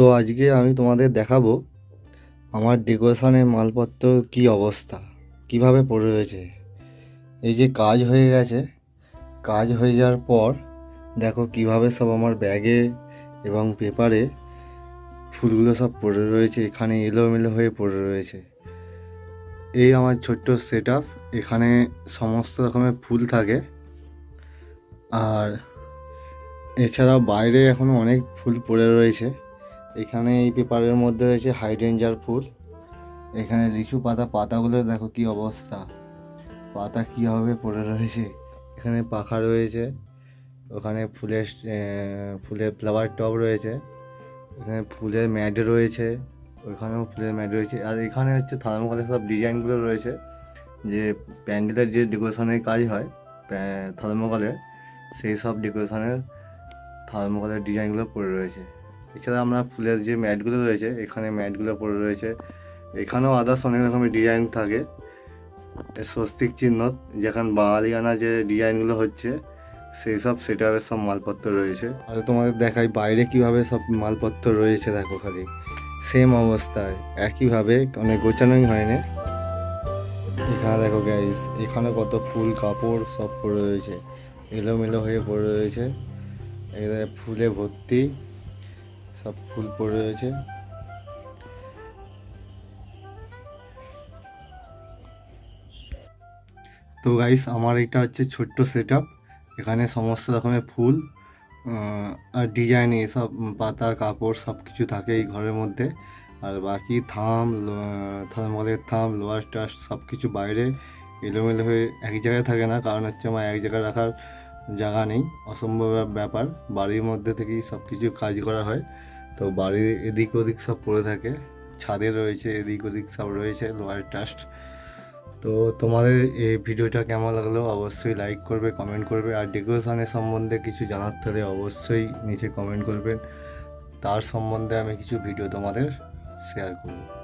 তো আজকে আমি তোমাদের দেখাবো আমার ডেকোরেশনের মালপত্র কি অবস্থা, কীভাবে পড়ে রয়েছে। এই যে কাজ হয়ে গেছে, কাজ হয়ে যাওয়ার পর দেখো কীভাবে সব আমার ব্যাগে এবং পেপারে ফুলগুলো সব পড়ে রয়েছে, এখানে এলোমেলো হয়ে পড়ে রয়েছে। এই আমার ছোট্ট সেট আপ এখানে সমস্ত রকমের ফুল থাকে। আর এছাড়াও বাইরে এখনও অনেক ফুল পড়ে রয়েছে। এখানে এই পেপারের মধ্যে রয়েছে হাইড্রেঞ্জার ফুল এখানে লিচু পাতা, পাতাগুলো দেখো কি অবস্থা। পাতা কীভাবে পড়ে রয়েছে। এখানে পাখা রয়েছে। ওখানে ফুলের ফুলের ফ্লাওয়ার টব রয়েছে। এখানে ফুলের ম্যাড রয়েছে। ওইখানেও ফুলের ম্যাড রয়েছে। আর এখানে হচ্ছে থার্মোকলের সব ডিজাইনগুলো রয়েছে। যে প্যান্ডেলের যে ডেকোরেশনের কাজ হয় থার্মোকলের, সেই সব ডেকোরেশনের থার্মোকলের ডিজাইনগুলো পড়ে রয়েছে। এছাড়া আমরা ফুলের যে ম্যাটগুলো রয়েছে, এখানে ম্যাটগুলো পড়ে রয়েছে। এখানেও আদার্স অনেক রকমের ডিজাইন থাকে। স্বস্তিক চিহ্ন, যেখানে বাঙালিয়ানা যে ডিজাইনগুলো হচ্ছে, সেই সব সেটাপের সব মালপত্র রয়েছে। আর তোমাদের দেখাই বাইরে কীভাবে সব মালপত্র রয়েছে, দেখো খালি। সেম অবস্থায়, একইভাবে অনেক গোছানোই হয়নি। এখানে দেখো গাইস এখানে কত ফুল কাপড় সব পড়ে রয়েছে। এলোমেলো হয়ে পড়ে রয়েছে। এখানে ফুলে ভর্তি। সব ফুল পড়ে রয়েছে। তো গাইস আমার এটা হচ্ছে ছোট্ট সেট এখানে সমস্ত রকমের ফুল আর ডিজাইন এসব পাতা, কাপড় সব কিছু থাকে এই ঘরের মধ্যে। আর বাকি থাম থার্মলের থাম লোয়ার টাস্ট সব কিছু বাইরে এলোমেলো হয়ে এক জায়গায় থাকে না। কারণ হচ্ছে আমার এক জায়গায় রাখার জায়গা নেই, অসম্ভব ব্যাপার। বাড়ির মধ্যে থেকেই সব কিছু কাজ করা হয়। তো বাড়ির এদিক ওদিক সব পড়ে থাকে। ছাদে রয়েছে, এদিক ওদিক সব রয়েছে লোয়ার টাস্ট তো তোমাদের এই ভিডিওটা কেমন লাগল অবশ্যই লাইক করবে কমেন্ট করবে। আর ডেকোরেশনের সম্বন্ধে কিছু জানার থাকলে অবশ্যই নিচে কমেন্ট করবেন তার সম্বন্ধে আমি কিছু ভিডিও তোমাদের শেয়ার করব।